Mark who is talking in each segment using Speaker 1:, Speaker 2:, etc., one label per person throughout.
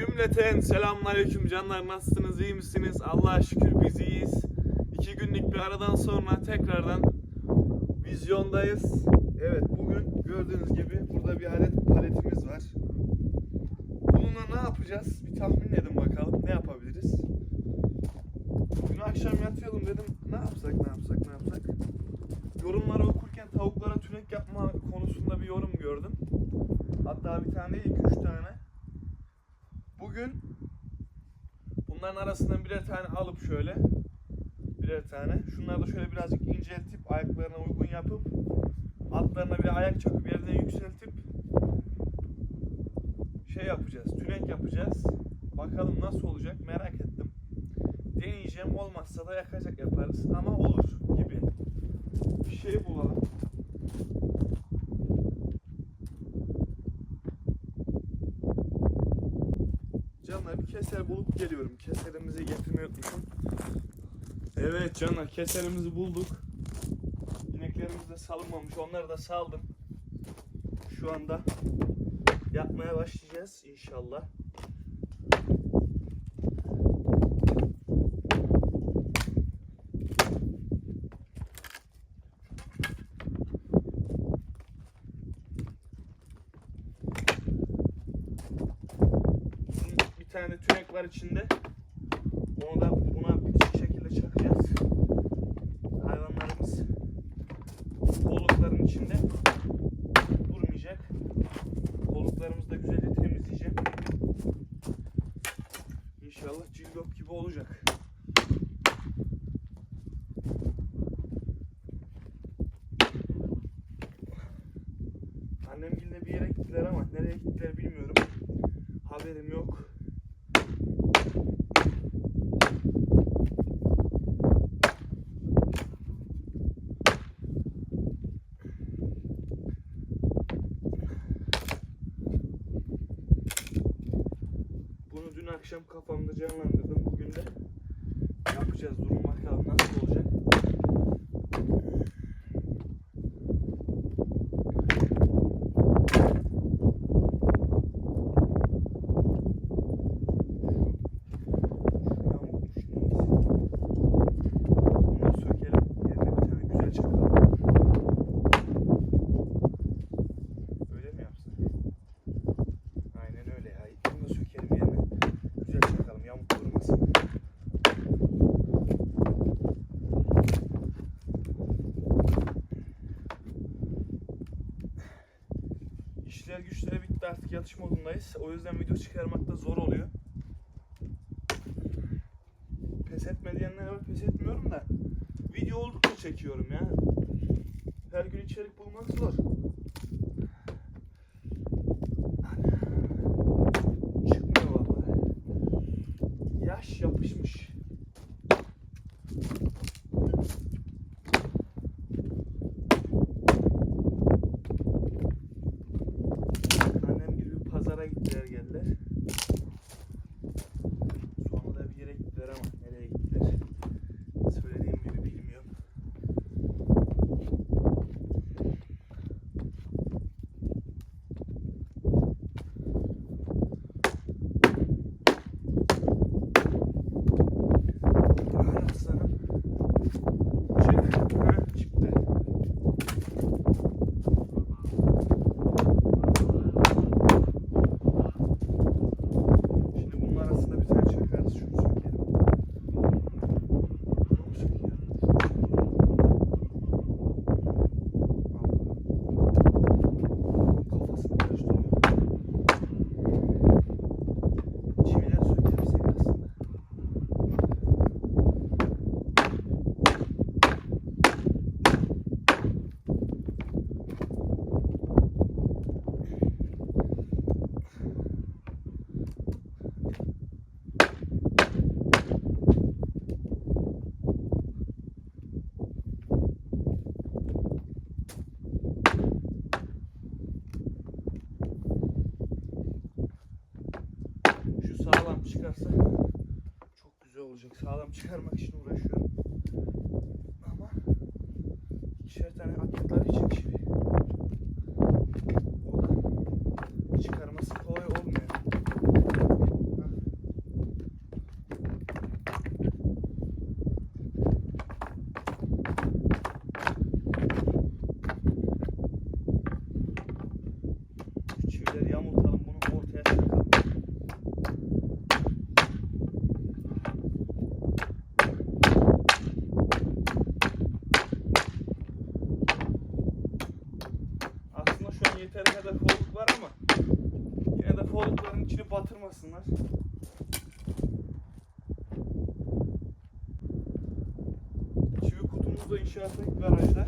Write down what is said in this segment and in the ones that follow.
Speaker 1: Cümleten selamünaleyküm canlar nasılsınız iyi misiniz? Allah'a şükür biz iyiyiz. İki günlük bir aradan sonra tekrardan vizyondayız. Evet bugün gördüğünüz gibi burada bir adet paletimiz var. Bununla ne yapacağız? Bir tahmin edin bakalım ne yapabiliriz? Dün akşam yatıyordum dedim ne yapsak ne yapsak ne yapsak. Yorumları okurken tavuklara tünek yapma konusunda bir yorum gördüm. Hatta bir tane değil iki üç tane. Bugün bunların arasından birer tane alıp şöyle birer tane. Şunları da şöyle birazcık inceltip ayaklarına uygun yapıp altlarına bir ayak çakıp yerden yükseltip şey yapacağız. Tünek yapacağız. Bakalım nasıl olacak merak ettim. Deneyeceğim olmazsa da yakacak yaparız ama olur gibi. Bir şey bulalım. Canlar bir keser bulup geliyorum. Keserimizi getirmeyi unutmuşum. Evet canlar keserimizi bulduk. İneklerimiz de salınmamış. Onları da saldım. Şu anda yapmaya başlayacağız inşallah. Tane tünek var içinde. Onu da buna bitişik şekilde çakacağız. Hayvanlarımız kollukların içinde durmayacak. Kolluklarımızı da güzelce temizleyeceğim. İnşallah cillop gibi olacak. Annemgille bir yere gittiler ama nereye gittiler bilmiyorum. Haberim yok. Bunu dün akşam kafamda canlandırdım. Bugün de yapacağız. Durum bakalım nasıl olacak. Yamukmuş neyse. Bunu sökelim. Yerine bir tane güzel çakalım. Öyle mi yapsak? Aynen öyle ya. Bunu da sökelim yerine. Güzel çakalım. Yamuk durmasın. İşler güçler bitti artık yatış modundayız. O yüzden video çıkarmakta zor oluyor. Pes etme diyenler var pes etmiyorum da. Video oldukça çekiyorum ya. Her gün içerik bulmak zor. Çıkmıyor vallahi. Yaş yapışmış. Annem gibi bir pazara gittiler geldiler. Sonra da bir yere gittiler ama nereye gittiler? Söylediğim gibi bilmiyorum. Anaslanım. Çık. Ha, çıktı. Şimdi bunun arasında bir tane çakarız. Şunu sökelim. Şunu sökelim. Kafasını karıştırıyor. Çivileri sökersek aslında. Şu sağlam çıkarsa çok güzel olacak. Sağlam çıkarmak için uğraşıyorum. Ama ikişer tane attıkları için çivi. yeteri kadar kovuk var ama yine de kovukların içini batırmasınlar. Çivi kutumuz da inşaatın garajda.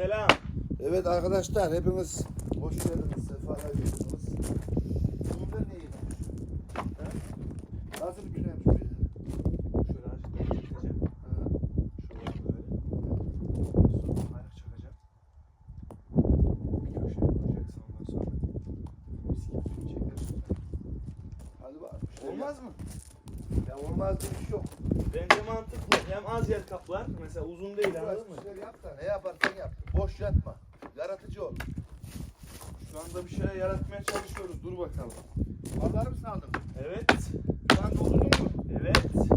Speaker 1: Selam.
Speaker 2: Evet arkadaşlar hepiniz hoş geldiniz. Sefalar getirdiniz. Burada ne yemiş? Nasıl bir günemiş?
Speaker 1: Şöyle böyle. Sonra ayak çakacağım. Bir köşeye koyacaksın ondan sonra. Mis gibi.
Speaker 2: Hadi bak.
Speaker 1: Olmaz mı?
Speaker 2: Ya olmaz diye bir şey yok.
Speaker 1: Bence mantıklı. Hem az yer kaplar. Mesela uzun değil anladın mı?
Speaker 2: Güzel yap da ne yaparsan yap. Boş yatma. Yaratıcı ol.
Speaker 1: Şu anda bir şeyler yaratmaya çalışıyoruz. Dur bakalım.
Speaker 2: Pazar mı sandın?
Speaker 1: Evet.
Speaker 2: Sen doldurdun mu?
Speaker 1: Evet.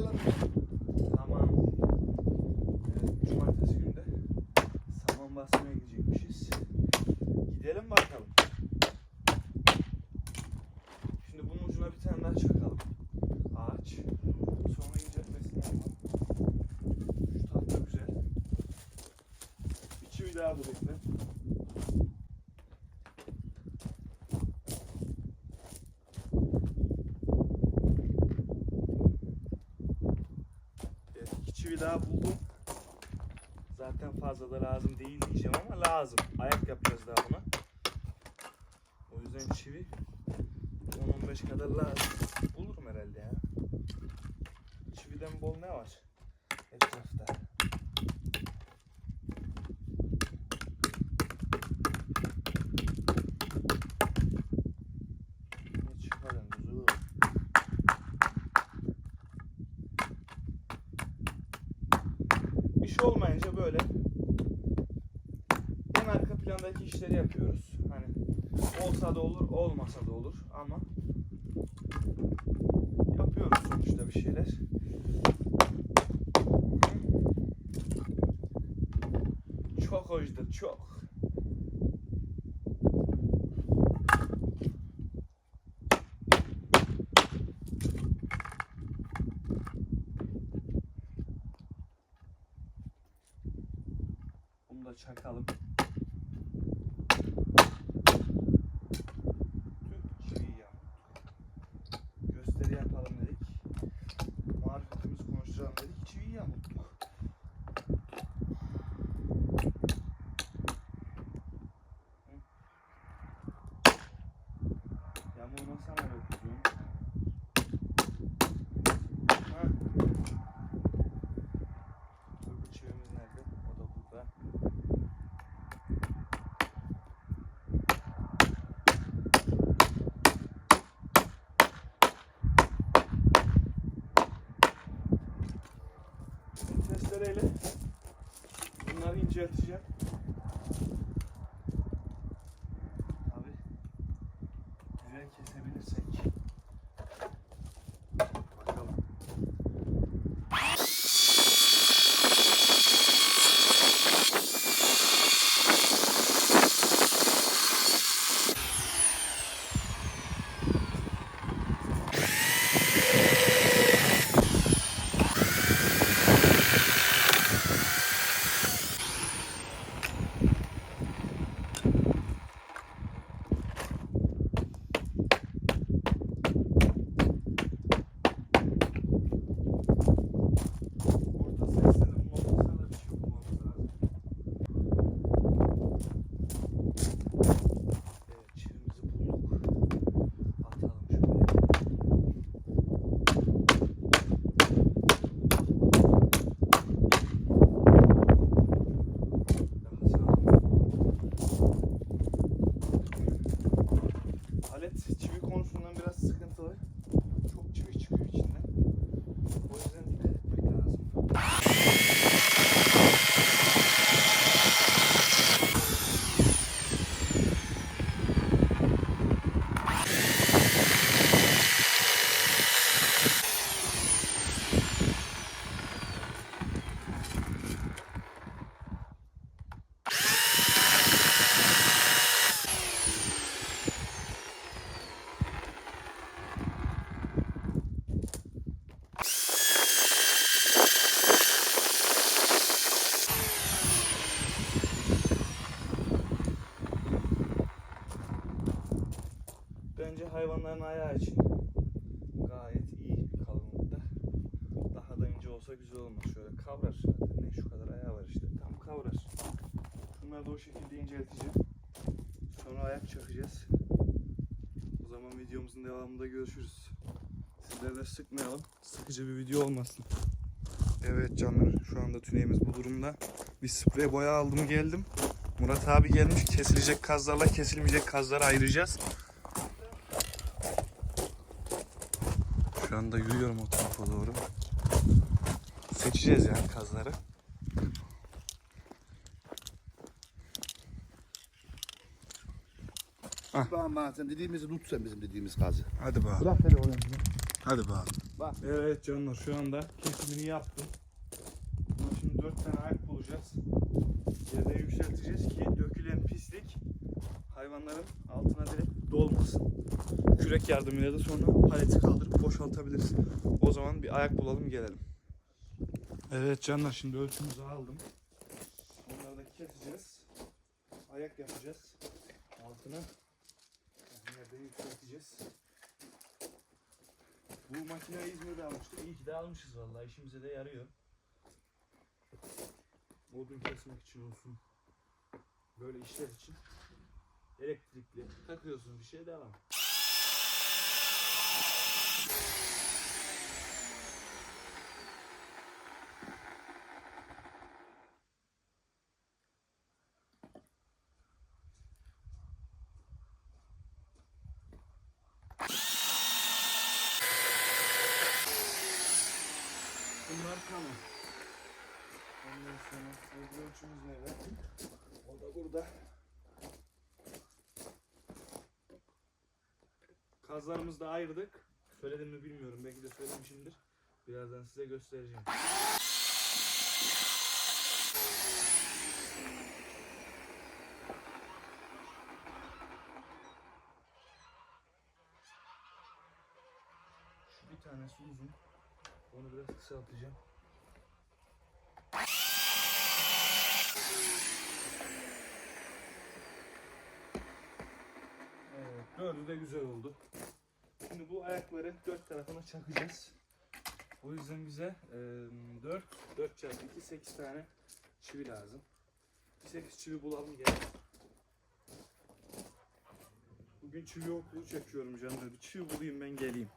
Speaker 1: Allah Çividen bol ne var? Etrafta. Bir şey olmayınca böyle en arka plandaki işleri yapıyoruz. Hani olsa da olur, olmasa da olur ama bir şeyler. Çok hoşdur çok. Bunu da çakalım. düzelteceğim. Videomuzun devamında görüşürüz. Sizleri de sıkmayalım. Sıkıcı bir video olmasın. Evet canlar şu anda tüneyimiz bu durumda. Bir sprey boya aldım geldim. Murat abi gelmiş kesilecek kazlarla kesilmeyecek kazları ayıracağız. Şu anda yürüyorum o tarafa doğru. Seçeceğiz yani kazları.
Speaker 2: Bak bak sen dediğimizi tut sen bizim dediğimiz kazı.
Speaker 1: Hadi bakalım.
Speaker 2: Bırak hele oraya.
Speaker 1: Hadi bakalım.
Speaker 2: Bak.
Speaker 1: Evet canlar şu anda kesimini yaptım. Şimdi dört tane ayak bulacağız. Yerde yükselteceğiz ki dökülen pislik hayvanların altına direkt dolmasın. Kürek yardımıyla da sonra paleti kaldırıp boşaltabiliriz. O zaman bir ayak bulalım gelelim. Evet canlar şimdi ölçümüzü aldım. Onları da keseceğiz. Ayak yapacağız. Altına yerden yükselteceğiz. Bu makineyi İzmir'de almıştık. İyi ki de almışız vallahi. işimize de yarıyor. Odun kesmek için olsun. Böyle işler için. Elektrikli. Takıyorsun bir şey devam. Bunlar tamam. Ondan sonra öbür ölçümüz nerede? O da burada. Kazlarımızı da ayırdık. Söyledim mi bilmiyorum. Belki de söylemişimdir. Birazdan size göstereceğim. Şu bir tanesi uzun. Onu biraz kısaltacağım. Evet, dördü de güzel oldu. Bu ayakları dört tarafına çakacağız. O yüzden bize e, 4, 4 çarpı 2, 8 tane çivi lazım. 8 çivi bulalım gel. Bugün çivi yokluğu çekiyorum canlar. Bir çivi bulayım ben geleyim.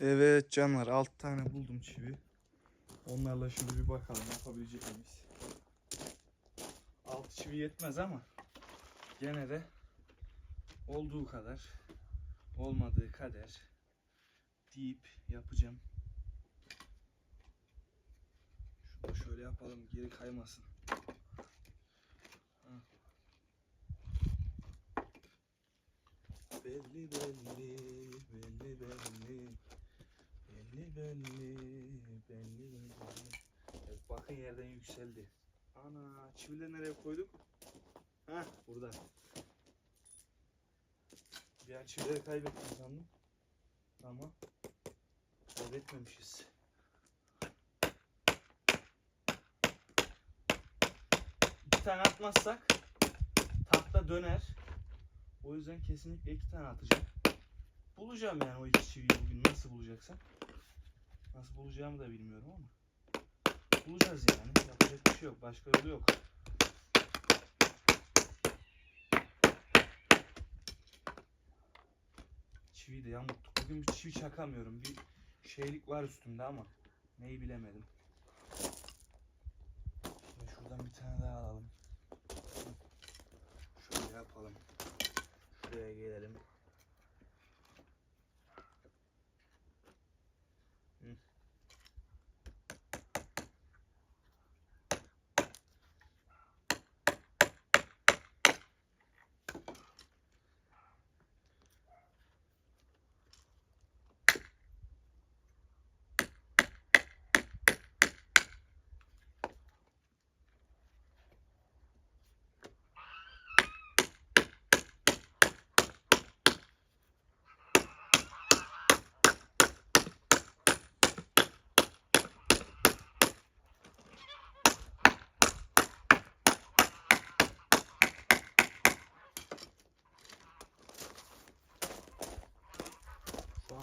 Speaker 1: Evet canlar 6 tane buldum çivi. Onlarla şimdi bir bakalım yapabilecek miyiz? 6 çivi yetmez ama gene de olduğu kadar olmadığı kader deyip yapacağım. Şunu şöyle yapalım geri kaymasın. Belli belli belli belli belli belli belli belli Evet, bakın yerden yükseldi. Ana çivileri nereye koyduk? Ha burada. Bir an çivileri kaybettim sandım. Ama kaybetmemişiz. İki tane atmazsak tahta döner. O yüzden kesinlikle iki tane atacağım. Bulacağım yani o iki çiviyi bugün nasıl bulacaksam. Nasıl bulacağımı da bilmiyorum ama. Bulacağız yani. Yapacak bir şey yok. Başka yolu yok. Çiviyi de yamulttuk. Bugün bir çivi çakamıyorum. Bir şeylik var üstümde ama neyi bilemedim. Şimdi şuradan bir tane daha alalım. Şöyle yapalım. Şuraya gelelim.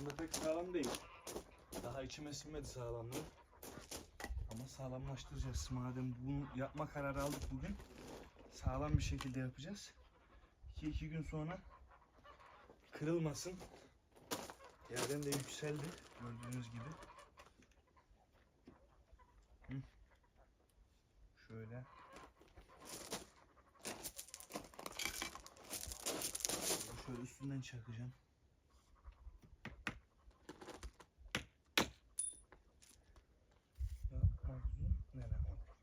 Speaker 1: Pek sağlam değil. Daha içime sinmedi sağlamlığı. Ama sağlamlaştıracağız. Madem bunu yapma kararı aldık bugün. Sağlam bir şekilde yapacağız. Ki iki gün sonra kırılmasın. Yerden de yükseldi. Gördüğünüz gibi. Hı. Şöyle. Şöyle üstünden çakacağım. Ya Arzu nereye oldu?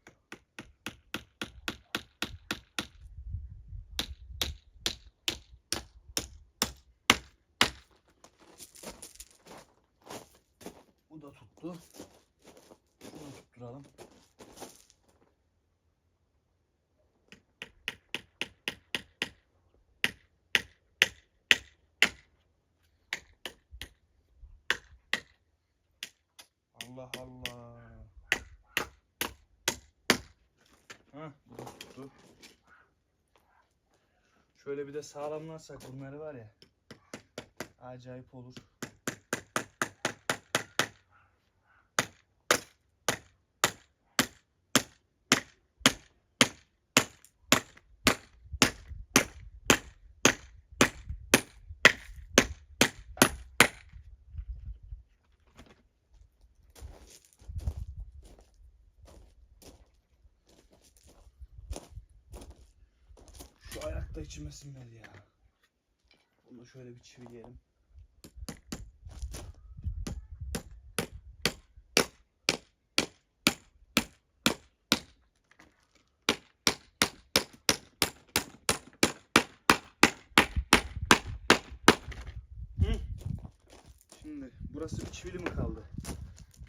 Speaker 1: Bu da tuttu. Şunu tutturalım. Allah Allah. Hah tuttu. Şöyle bir de sağlamlarsak bunları var ya. Acayip olur. Şu ayakta içime sinmedi ya. Bunu şöyle bir çivileyelim. Şimdi burası bir çivili mi kaldı?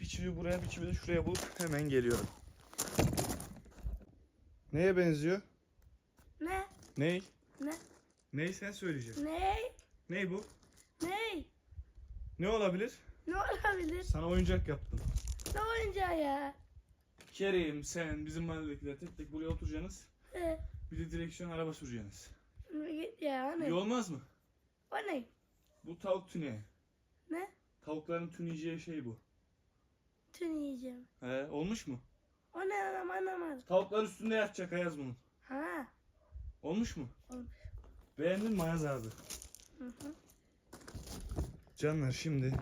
Speaker 1: Bir çivi buraya bir çivi de şuraya bulup hemen geliyorum. Neye benziyor?
Speaker 3: Ne?
Speaker 1: Ney?
Speaker 3: Ne?
Speaker 1: Ney sen söyleyeceksin.
Speaker 3: Ne?
Speaker 1: Ney bu?
Speaker 3: Ne?
Speaker 1: Ne olabilir?
Speaker 3: Ne olabilir?
Speaker 1: Sana oyuncak yaptım.
Speaker 3: Ne oyuncağı ya?
Speaker 1: Kerim, sen, bizim mahalledekiler tek tek buraya oturacaksınız.
Speaker 3: He.
Speaker 1: Bir de direksiyon araba süreceksiniz.
Speaker 3: Git ya
Speaker 1: İyi
Speaker 3: ne?
Speaker 1: olmaz mı?
Speaker 3: O ne?
Speaker 1: Bu tavuk tüneği.
Speaker 3: Ne?
Speaker 1: Tavukların tüneyeceği şey bu.
Speaker 3: Tün yiyeceğim.
Speaker 1: He, olmuş mu?
Speaker 3: O ne anam anlamadım.
Speaker 1: Tavuklar üstünde yatacak Ayaz bunun.
Speaker 3: Ha.
Speaker 1: Olmuş mu?
Speaker 3: Olmuş.
Speaker 1: Beğendin mi Ayaz abi?
Speaker 3: Hı hı.
Speaker 1: Canlar şimdi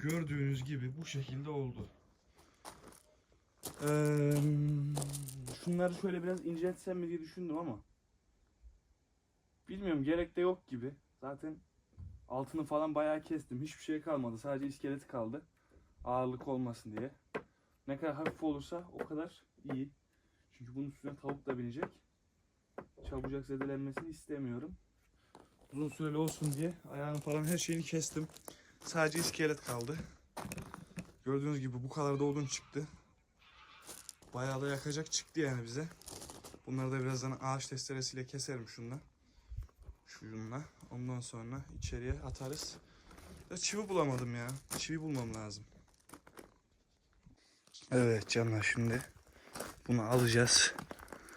Speaker 1: gördüğünüz gibi bu şekilde oldu. Ee, şunları şöyle biraz inceltsem mi diye düşündüm ama bilmiyorum gerek de yok gibi. Zaten altını falan bayağı kestim. Hiçbir şey kalmadı. Sadece iskeleti kaldı. Ağırlık olmasın diye. Ne kadar hafif olursa o kadar iyi. Çünkü bunun üstüne tavuk da binecek. Çabucak zedelenmesini istemiyorum uzun süreli olsun diye ayağını falan her şeyini kestim. Sadece iskelet kaldı. Gördüğünüz gibi bu kadar da odun çıktı. Bayağı da yakacak çıktı yani bize. Bunları da birazdan ağaç testeresiyle keserim şunla. Şunla. Ondan sonra içeriye atarız. Ya çivi bulamadım ya. Çivi bulmam lazım. Evet canlar şimdi bunu alacağız.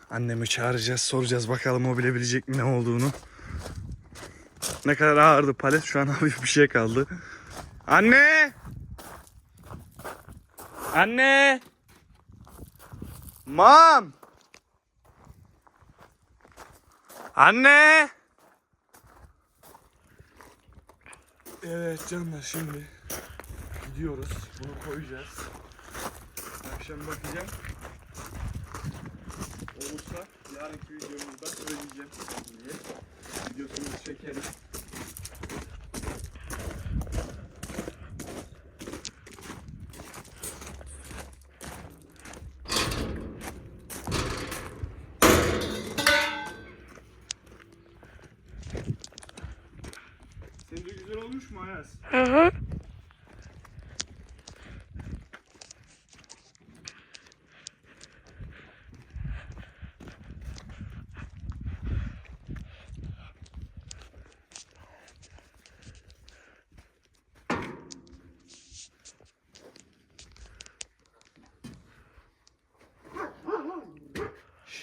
Speaker 1: Annemi çağıracağız, soracağız bakalım o bilebilecek mi ne olduğunu. Ne kadar ağırdı palet şu an hafif bir şey kaldı. Anne! Anne! Mam! Anne! Evet canlar şimdi gidiyoruz. Bunu koyacağız. Akşam bakacağım. Yarınki videomuzda söyleyeceğim diye. Videosunu çekelim. Sence güzel olmuş mu Ayaz?
Speaker 3: Hı hı.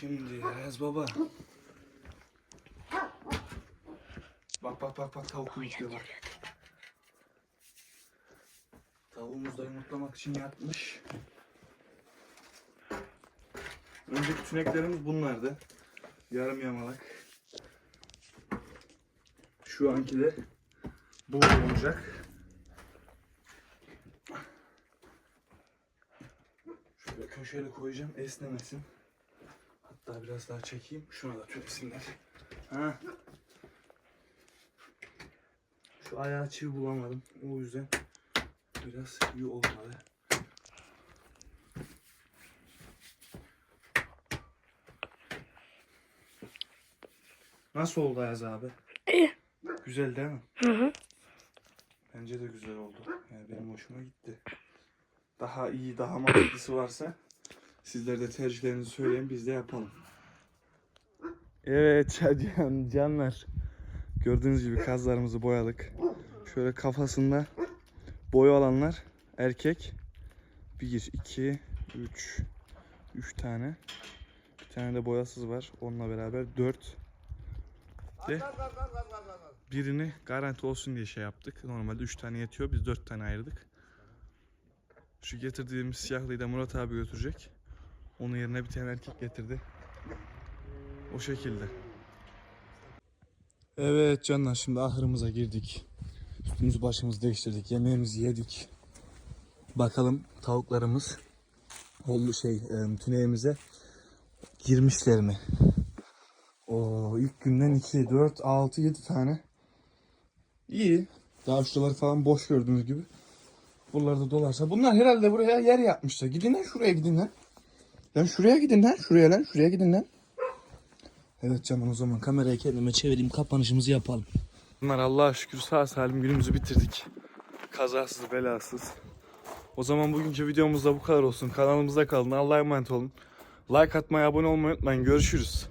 Speaker 1: Şimdi Ayaz baba. Bak bak bak bak tavuk uyutuyor bak. Tavuğumuz da yumurtlamak için yatmış. Önceki tüneklerimiz bunlardı. Yarım yamalak. Şu anki de bu olacak. Şöyle köşeli koyacağım esnemesin. Hatta biraz daha çekeyim. Şuna da tüpsinler. Ha. Şu ayağı çivi bulamadım. O yüzden biraz iyi olmalı. Nasıl oldu Ayaz abi?
Speaker 3: İyi.
Speaker 1: Güzel değil mi?
Speaker 3: Hı hı.
Speaker 1: Bence de güzel oldu. Yani benim hoşuma gitti. Daha iyi, daha mantıklısı varsa sizler de tercihlerinizi söyleyin biz de yapalım. Evet can, canlar. Gördüğünüz gibi kazlarımızı boyadık. Şöyle kafasında boya olanlar erkek. 1, 2, 3, 3 tane. Bir tane de boyasız var. Onunla beraber 4. De birini garanti olsun diye şey yaptık. Normalde 3 tane yetiyor. Biz 4 tane ayırdık. Şu getirdiğimiz siyahlıyı da Murat abi götürecek. Onun yerine bir tane erkek getirdi. O şekilde. Evet canlar şimdi ahırımıza girdik. Üstümüzü başımızı değiştirdik. Yemeğimizi yedik. Bakalım tavuklarımız oldu şey e, tüneğimize girmişler mi? O ilk günden 2, 4, 6, 7 tane. İyi. Daha şuraları falan boş gördüğünüz gibi. Buralarda da dolarsa. Bunlar herhalde buraya yer yapmışlar. Gidin lan şuraya gidin lan. Lan şuraya gidin lan. Şuraya lan. Şuraya gidin lan. Evet canım o zaman kamerayı kendime çevireyim. Kapanışımızı yapalım. Bunlar Allah'a şükür sağ salim günümüzü bitirdik. Kazasız belasız. O zaman bugünkü videomuz da bu kadar olsun. Kanalımızda kalın. Allah'a emanet olun. Like atmayı, abone olmayı unutmayın. Görüşürüz.